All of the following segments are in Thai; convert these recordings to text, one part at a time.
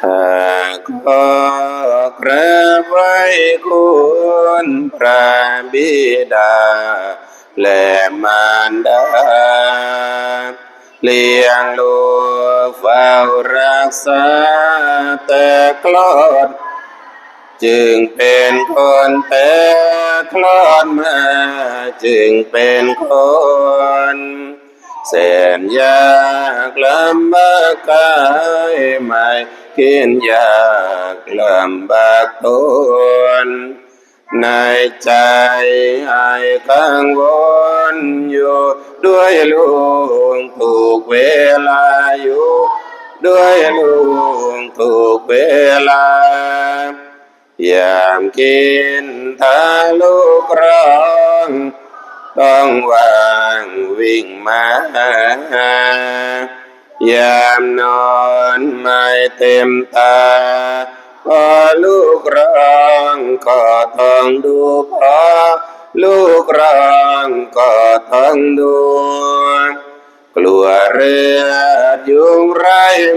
ข้าขอกราบไว้คุณพระบิดา และมารดา เลี้ยงลูกเฝ้ารักษาแต่คลอด จึงเป็นคนแต่คลอดมา จึงเป็นคน แสนยากลำบากกายไม่กินยากลำบากตนในใจไอ้กังวลอยู่ด้วยลูกถูกเวลาอยู่ ด้วยลูกถูกเวลายามกินถ้าลูกร้อง ต้องวางวิ่งมา ยามนอนไม่เต็มตา พอลูกร้องก็ต้องดูพอลูกร้องก็ต้องดู กลัวเรือยุงไร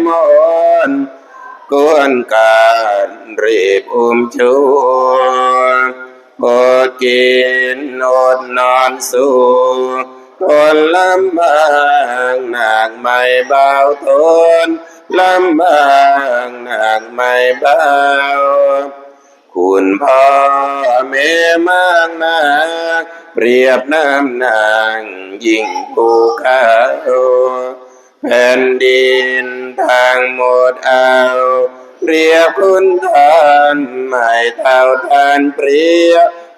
มอนกวนการรีบอุ้มชู อดกินอดนอนสู้คนลำบากหนักไม่เบาทนลำบากหนักไม่เบา คุณพ่อแม่มากนักเปรียบน้ำนางยิ่งภูเขาแผ่นดินทางหมดเอา เรียกคุณทานไม่เท่าทานเปรีย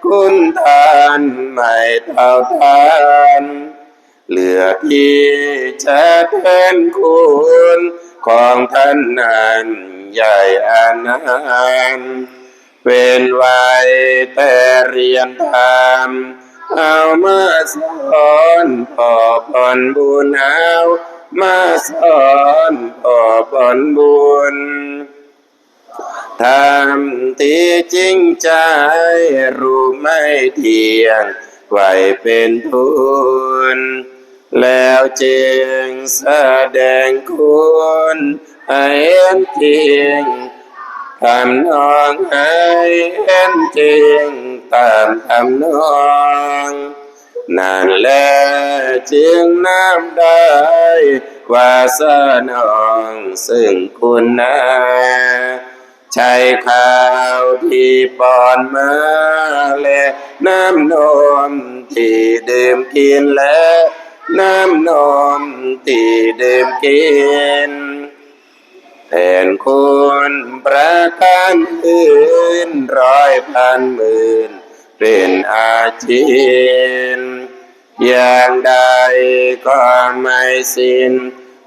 คุณทานไม่เท่าทานเหลือที่จะแทนคุณของท่านนั้นใหญ่อานันต์เป็นไว้แต่เรียนธรรมเอามาสอนพ่อผลบุญเอามาสอนพ่อผลบุญ ทำที่จริงใจรู้ไม่เที่ยงไหวเป็นทุนแล้วจึงแสดงคุณให้เห็นจริงทำนองให้เห็นจริงตามทำนองนั่นแลจึงน้ำได้ว่าสนองซึ่งคุณนา ใช้ข้าวที่ปอนมาและน้ำนมที่ดื่มกินและน้ำนมที่ดื่มกินแทนคุณประการอื่นร้อยพันหมื่นเป็นอาชีพอย่างใดก็ไม่สิ้น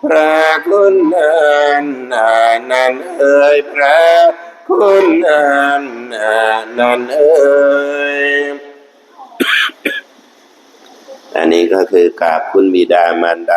พระคุณนั้นนา นั้นเอ่ยพระคุณอันนานั้นเอ่ยอันนี้ก็คือกราบคุณบิดามารดา